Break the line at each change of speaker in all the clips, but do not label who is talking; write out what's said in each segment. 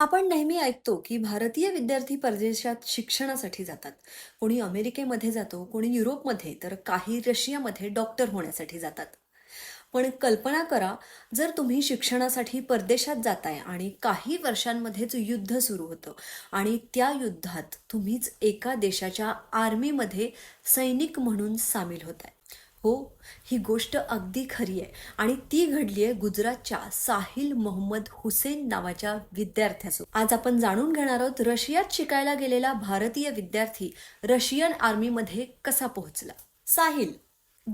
आपण नेहमी ऐकतो की भारतीय विद्यार्थी परदेशात शिक्षणासाठी जातात. कोणी अमेरिकेमध्ये जातो कोणी युरोपमध्ये तर काही रशियामध्ये डॉक्टर होण्यासाठी जातात. पण कल्पना करा जर तुम्ही शिक्षणासाठी परदेशात जाताय आणि काही वर्षांमध्येच युद्ध सुरू होतं आणि त्या युद्धात तुम्हीच एका देशाच्या आर्मीमध्ये सैनिक म्हणून सामील होताय. हो ही गोष्ट अगदी खरी आहे. आणि ती घडली आहे गुजरातच्या साहिल मोहम्मद हुसेन नावाच्या विद्यार्थ्यासोबत आज आपण जाणून घेणार आहोत रशियात शिकायला गेलेला भारतीय विद्यार्थी रशियन आर्मीमध्ये कसा पोहोचला. साहिल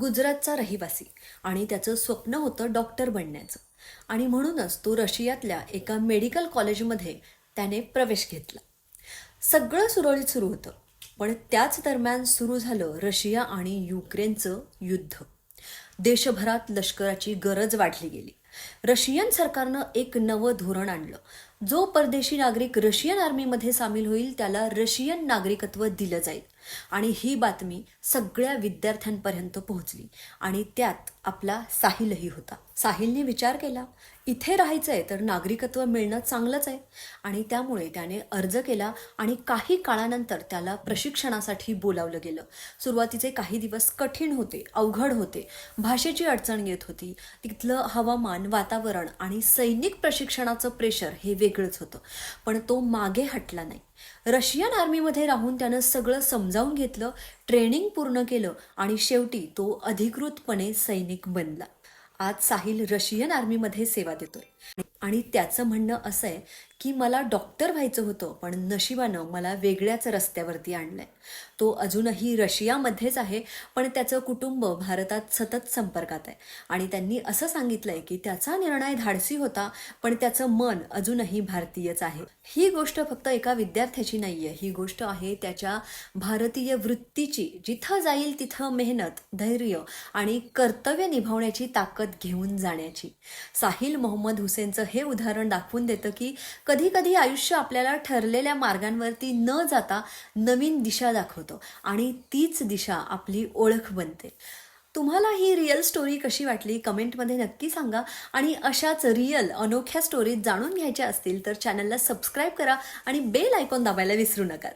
गुजरातचा रहिवासी आणि त्याचं स्वप्न होतं डॉक्टर बनण्याचं. आणि म्हणूनच तो रशियातल्या एका मेडिकल कॉलेजमध्ये त्याने प्रवेश घेतला. सगळं सुरळीत सुरू होतं. पण त्याच दरम्यान सुरू झालं रशिया आणि युक्रेनचं युद्ध. देशभरात लष्कराची गरज वाढली गेली. रशियन सरकारनं एक नवं धोरण आणलं. जो परदेशी नागरिक रशियन आर्मीमध्ये सामील होईल त्याला रशियन नागरिकत्व दिलं जाईल. आणि ही बातमी सगळ्या विद्यार्थ्यांपर्यंत पोहोचली. आणि त्यात आपला साहिलही होता. साहिलने विचार केला इथे राहायचंय तर नागरिकत्व मिळणं चांगलंच आहे. आणि त्यामुळे त्याने अर्ज केला आणि काही काळानंतर त्याला प्रशिक्षणासाठी बोलावलं गेलं. सुरुवातीचे काही दिवस कठीण होते अवघड होते. भाषेची अडचण येत होती. तिथलं हवामान वातावरण आणि सैनिक प्रशिक्षणाचं प्रेशर हे वेगळंच होतं. पण तो मागे हटला नाही. रशियन आर्मीमध्ये राहून त्यानं सगळं समजावून घेतलं ट्रेनिंग पूर्ण केलं आणि शेवटी तो अधिकृतपणे सैनिक बनला. आज साहिल रशियन आर्मीमध्ये सेवा देतोय. आणि त्याचं म्हणणं असं आहे की मला डॉक्टर व्हायचं होतं पण नशिबानं मला वेगळ्याच रस्त्यावरती आणलंय. तो अजूनही रशियामध्येच आहे पण त्याचं कुटुंब भारतात सतत संपर्कात आहे. आणि त्यांनी असं सांगितलंय की त्याचा निर्णय धाडसी होता पण त्याचं मन अजूनही भारतीयच आहे. ही गोष्ट फक्त एका विद्यार्थ्याची नाहीये. ही गोष्ट आहे त्याच्या भारतीय वृत्तीची जिथं जाईल तिथं मेहनत धैर्य आणि कर्तव्य निभावण्याची ताकद घेऊन जाण्याची. साहिल मोहम्मद हुसेनचं हे उदाहरण दाखवून देतं की कधी कधी आयुष्य आपल्याला ठरलेल्या मार्गांवरती न जाता नवीन दिशा दाखवतं आणि तीच दिशा आपली ओळख बनते. तुम्हाला ही रिअल स्टोरी कशी वाटली? कमेंटमध्ये नक्की सांगा. आणि अशाच रिअल अनोख्या स्टोरीज जाणून घ्यायच्या असतील तर चॅनलला सबस्क्राईब करा आणि बेल आयकॉन दाबायला विसरू नका.